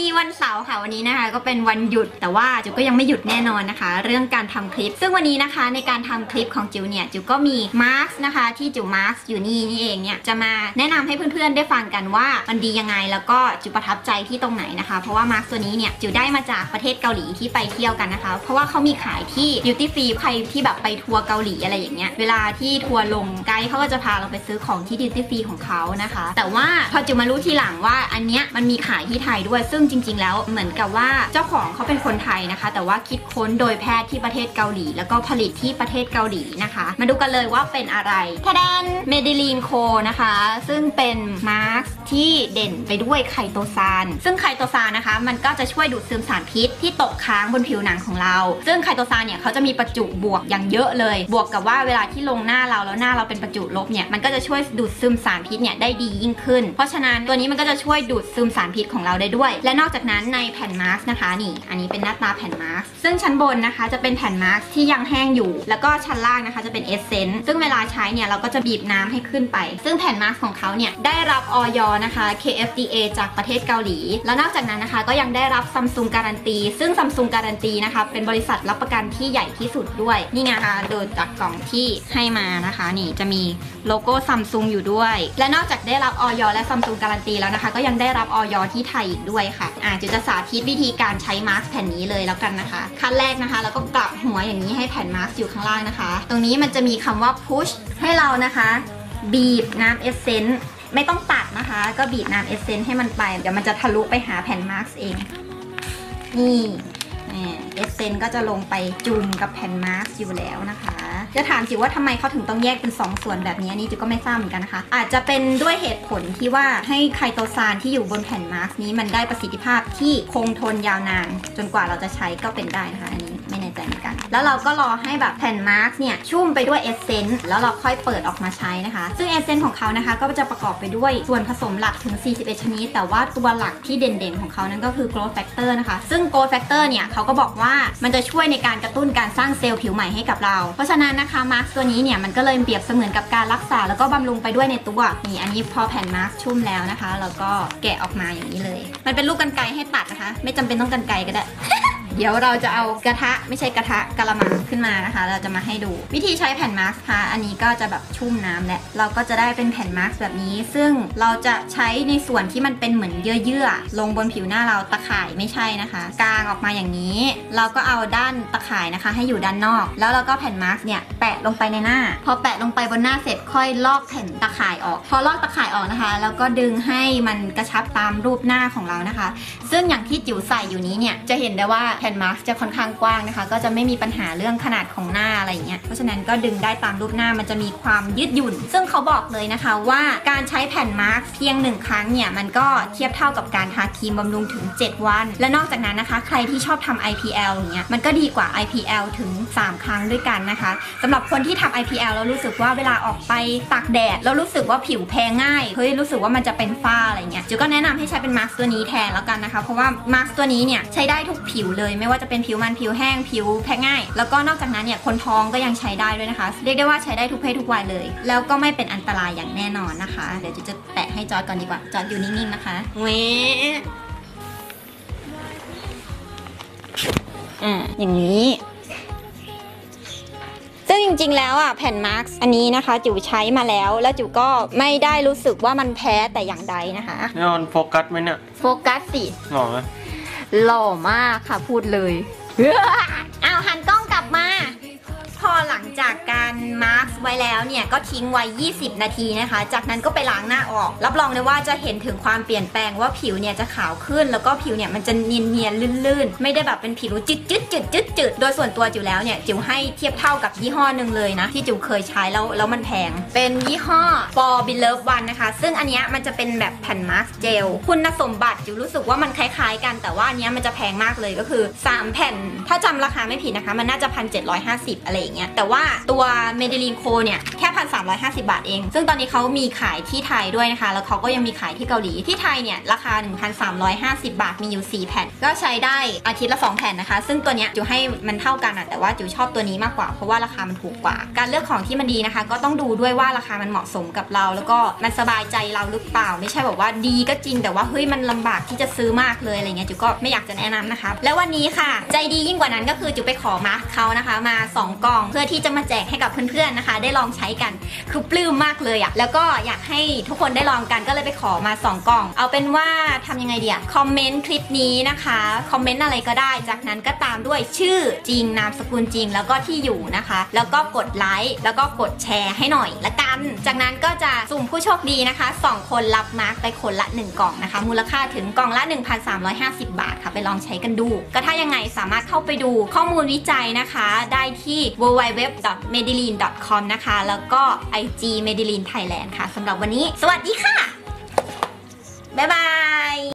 ดีวันเสาร์ค่ะวันนี้นะคะ ก็เป็นวันหยุดแต่ว่าจิวก็ยังไม่หยุดแน่นอนนะคะ เรื่องการทำคลิป ซึ่งวันนี้นะคะในการทำคลิปของจิวเนี่ยจิวก็มีมาร์กนะคะที่จิวมาร์กอยู่นี่นี่เองเนี่ยจะมาแนะนำให้เพื่อนๆได้ฟังกันว่ามันดียังไงแล้วก็จิวประทับใจที่ตรงไหนนะคะ เพราะว่ามาร์กตัวนี้เนี่ยจิวได้มาจากประเทศเกาหลีที่ไปเที่ยวกันนะคะ เพราะว่าเขามีขายที่ duty free ใครที่แบบไปทัวร์เกาหลีอะไรอย่างเงี้ยเวลาที่ทัวร์ลงไกด์เขาก็จะพาเราไปซื้อของที่ duty free ของเขานะคะ แต่ว่าพอจิวมารู้ทีหลังว่าอันเนี้ยมันมีขายที่ไทยด้วยซึ่งจริง ๆ แล้วเหมือนกับว่าเจ้าของเขาเป็นคนไทยนะคะ แต่ว่าคิดค้นโดยแพทย์ที่ประเทศเกาหลี แล้วก็ผลิตที่ประเทศเกาหลีนะคะ มาดูกันเลยว่าเป็นอะไรทะแดนเมดิลีนโคนะคะ ซึ่งเป็นมาร์กที่เด่นไปด้วยไคโตซาน ซึ่งไคโตซานนะคะ มันก็จะช่วยดูดซึมสารพิษที่ตกค้างบนผิวหนังของเรา ซึ่งไคโตซานเนี่ยเขาจะมีประจุบวกอย่างเยอะเลย บวกกับว่าเวลาที่ลงหน้าเราแล้วหน้าเราเป็นประจุลบเนี่ย มันก็จะช่วยดูดซึมสารพิษเนี่ยได้ดียิ่งขึ้น เพราะฉะนั้นตัวนี้มันก็จะช่วยดูดซึมสารพิษของเราได้ด้วย และนอกจากนั้นในแผ่นมาร์กนะคะนี่ อันนี้เป็นหน้าตาแผ่นมาร์กซึ่งชั้นบนนะคะจะเป็นแผ่นมาร์กที่ยังแห้งอยู่ แล้วก็ชั้นล่างนะคะจะเป็นเอเซนต์ซึ่งเวลาใช้เนี่ยเราก็จะบีบน้ำให้ขึ้นไป ซึ่งแผ่นมาร์กของเขาเนี่ยได้รับออยนะคะ KFDA จากประเทศเกาหลี แล้วนอกจากนั้นนะคะก็ยังได้รับซัมซุงการันตี ซึ่งซัมซุงการันตีนะคะเป็นบริษัทรับประกันที่ใหญ่ที่สุดด้วย นี่ไงคะโดยจากกล่องที่ให้มานะคะ นี่จะมีโลโก้ซัมซุงอยู่ด้วย และนอกจากได้รับออยและซัมซุงการันตีแล้วนะคะ ก็ยังได้รับออยที่ไทยอีกด้วยค่ะอ่าจะจะสาธิตวิธีการใช้มาร์กแผ่นนี้เลยแล้วกันนะคะ ขั้นแรกนะคะเราก็กลับหัวอย่างนี้ให้แผ่นมาร์กอยู่ข้างล่างนะคะ ตรงนี้มันจะมีคำว่า push ให้เรานะคะ บีบน้ำเอสเซนต์ไม่ต้องตัดนะคะ ก็บีบน้ำเอสเซนต์ให้มันไป เดี๋ยวมันจะทะลุไปหาแผ่นมาร์กเอง นี่ เอสเซนต์ก็จะลงไปจุ่มกับแผ่นมาร์อยู่แล้วนะคะ จะถามจิวว่าทำไมเขาถึงต้องแยกเป็น 2 ส่วนแบบนี้อันนี้จิวก็ไม่ทราบเหมือนกันนะคะ อาจจะเป็นด้วยเหตุผลที่ว่าให้ไคโตซานที่อยู่บนแผ่นมาร์นี้มันได้ประสิทธิภาพที่คงทนยาวนาน จนกว่าเราจะใช้ก็เป็นได้นะคะอันนี้ แล้วเราก็รอให้แบบแผ่นมาร์กเนี่ยชุ่มไปด้วยเอสเซนต์แล้วเราค่อยเปิดออกมาใช้นะคะ ซึ่งเอสเซนต์ของเขานะคะ ก็จะประกอบไปด้วยส่วนผสมหลักถึง 41 ชนิด แต่ว่าตัวหลักที่เด่นๆของเขานั่นก็คือ growth factor นะคะ ซึ่ง growth factor เนี่ยเขาก็บอกว่ามันจะช่วยในการกระตุ้นการสร้างเซลล์ผิวใหม่ให้กับเรา เพราะฉะนั้นนะคะมาร์กตัวนี้เนี่ยมันก็เลยเปรียบเสมือนกับการรักษาแล้วก็บำรุงไปด้วยในตัวนี่อันนี้พอแผ่นมาร์กชุ่มแล้วนะคะ แล้วก็แกะออกมาอย่างนี้เลย มันเป็นลูกกันไกรให้ตัดนะคะ ไม่จำเป็นต้องกันไกรก็ได้ เดี๋ยวเราจะเอากระทะไม่ใช่กระทะกะละมังขึ้นมานะคะ เราจะมาให้ดู วิธีใช้แผ่นมาร์กค่ะอันนี้ก็จะแบบชุ่มน้ำแหละเราก็จะได้เป็นแผ่นมาร์กแบบนี้ ซึ่งเราจะใช้ในส่วนที่มันเป็นเหมือนเยื่อๆลงบนผิวหน้าเราตะข่ายไม่ใช่นะคะ กางออกมาอย่างนี้ เราก็เอาด้านตะข่ายนะคะ ให้อยู่ด้านนอก แล้วเราก็แผ่นมาร์กเนี่ยะลงไปในหน้า พอแปะลงไปบนหน้าเสร็จค่อยลอกแผ่นตะข่ายออก พอลอกตะข่ายออกนะคะ แล้วก็ดึงให้มันกระชับตามรูปหน้าของเรานะคะ ซึ่งอย่างที่จิ๋วใส่อยู่นี้เนี่ยจะเห็นได้ว่าแผ่นมาร์กจะค่อนข้างกว้างนะคะ ก็จะไม่มีปัญหาเรื่องขนาดของหน้าอะไรอย่างเงี้ยเพราะฉะนั้นก็ดึงได้ตามรูปหน้ามันจะมีความยืดหยุ่น ซึ่งเขาบอกเลยนะคะว่าการใช้แผ่นมาร์กเพียงหนึ่งครั้งเนี่ยมันก็เทียบเท่ากับการทาครีมบำรุงถึง 7 วัน และนอกจากนั้นนะคะ ใครที่ชอบทำ IPL อย่างเงี้ยมันก็ดีกว่า IPL ถึง 3 ครั้งด้วยกันนะคะสำหรับคนที่ทำ IPL แล้วรู้สึกว่าเวลาออกไปตากแดดแล้วรู้สึกว่าผิวแพ้ง่ายเฮ้ยรู้สึกว่ามันจะเป็นฝ้าอะไรเงี้ยจิวก็แนะนำให้ใช้เป็นมาร์กตัวนี้แทนแล้วกันนะคะเพราะว่ามาร์กตัวนี้เนี่ยใช้ได้ทุกผิวเลย ไม่ว่าจะเป็นผิวมันผิวแห้งผิวแพ้ง่าย แล้วก็นอกจากนั้นเนี่ยคนท้องก็ยังใช้ได้ด้วยนะคะ เรียกได้ว่าใช้ได้ทุกเพศทุกวัยเลย แล้วก็ไม่เป็นอันตรายอย่างแน่นอนนะคะ เดี๋ยวจะจะแปะให้จอร์ดก่อนดีกว่าจอร์ดอยู่นิ่งๆนะคะเว้อ่าอย่างนี้ซึ่ง จริงๆ แล้วอะแผ่นมาร์กอันนี้นะคะ จิ๋วใช้มาแล้ว แล้วจิ๋วก็ไม่ได้รู้สึกว่ามันแพ้แต่อย่างใดนะคะนี่มันโฟกัสไหมเนี่ยโฟกัสสิหล่อไหมหล่อมากค่ะพูดเลยอ้าวหันกล้องกลับมา พอหลังจากการมาร์กไว้ แล้วเนี่ยก็ทิ้งไว้ 20 นาทีนะคะ จากนั้นก็ไปล้างหน้าออก รับรองเลยว่าจะเห็นถึงความเปลี่ยนแปลงว่าผิวเนี่ยจะขาวขึ้น แล้วก็ผิวเนี่ยมันจะเนียนเนียนลื่นๆ ไม่ได้แบบเป็นผิวจืดจืดจืดจืดจืดโดยส่วนตัวจิ๋วแล้วเนี่ยจิ๋วให้เทียบเท่ากับยี่ห้อหนึ่งเลยนะ ที่จิ๋วเคยใช้แล้วแล้วมันแพง เป็นยี่ห้อ For Beloved One นะคะ ซึ่งอันเนี้ยมันจะเป็นแบบแผ่นมาสก์เจลคุณสมบัติจิ๋วรู้สึกว่ามันคล้ายๆ กันแต่ว่าอันเนี้ยมันจะแพงมากเลยก็คือ 3 แผ่น ถ้าจำราคาไม่ผิดนะคะ มันน่าจะพันเอะไรอย่างเงี้ยแต่ว่าตัวเมดิลีนโคเนี่ยแค่พันสามบาทเอง ซึ่งตอนนี้เขามีขายที่ไทยด้วยนะคะ แล้วเขาก็ยังมีขายที่เกาหลี ที่ไทยเนี่ยราคา 1,350 บาท มีอยู่ 4 แผ่น ก็ใช้ได้อาทิตย์ละ 2 แผ่นนะคะ ซึ่งตัวเนี้ยจิวให้มันเท่ากันอะแต่ว่าจิวชอบตัวนี้มากกว่า เพราะว่าราคามันถูกกว่า การเลือกของที่มันดีนะคะ ก็ต้องดูด้วยว่าราคามันเหมาะสมกับเรา แล้วก็มันสบายใจเราหรือเปล่า ไม่ใช่แบบว่าดีก็จริง แต่ว่าเฮ้ยมันลำบากที่จะซื้อมากเลยอะไรเงี้ยจิวก็ไม่อยากจะแนะนำนะคะ แล้ววันนี้ค่ะ ใจดียิ่งกว่านั้นก็คือจิวไปขอมาร์คเขานะคะ มา 2 กล่อง เพื่อที่จะมาแจกให้กับเพื่อนๆนะคะ ได้ลองใช้กัน คือปลื้มมากเลยอะแล้วก็อยากให้ทุกคนได้ลองกันก็เลยไปขอมา 2 กล่อง เอาเป็นว่าทำยังไงดีอะคอมเมนต์คลิปนี้นะคะ คอมเมนต์อะไรก็ได้ จากนั้นก็ตามด้วยชื่อจริงนามสกุลจริง แล้วก็ที่อยู่นะคะ แล้วก็กดไลค์แล้วก็กดแชร์ให้หน่อยละกัน จากนั้นก็จะสุ่มผู้โชคดีนะคะ 2 คนรับมาร์กไปคนละ 1 กล่องนะคะ มูลค่าถึงกล่องละ 1,350 บาทค่ะไปลองใช้กันดู ก็ถ้ายังไงสามารถเข้าไปดูข้อมูลวิจัยนะคะ ได้ที่ www.medellin.com นะคะแล้วก็ IG m e d e l i n Thailand ค่ะสำหรับวันนี้ สวัสดีค่ะ บ๊ายบาย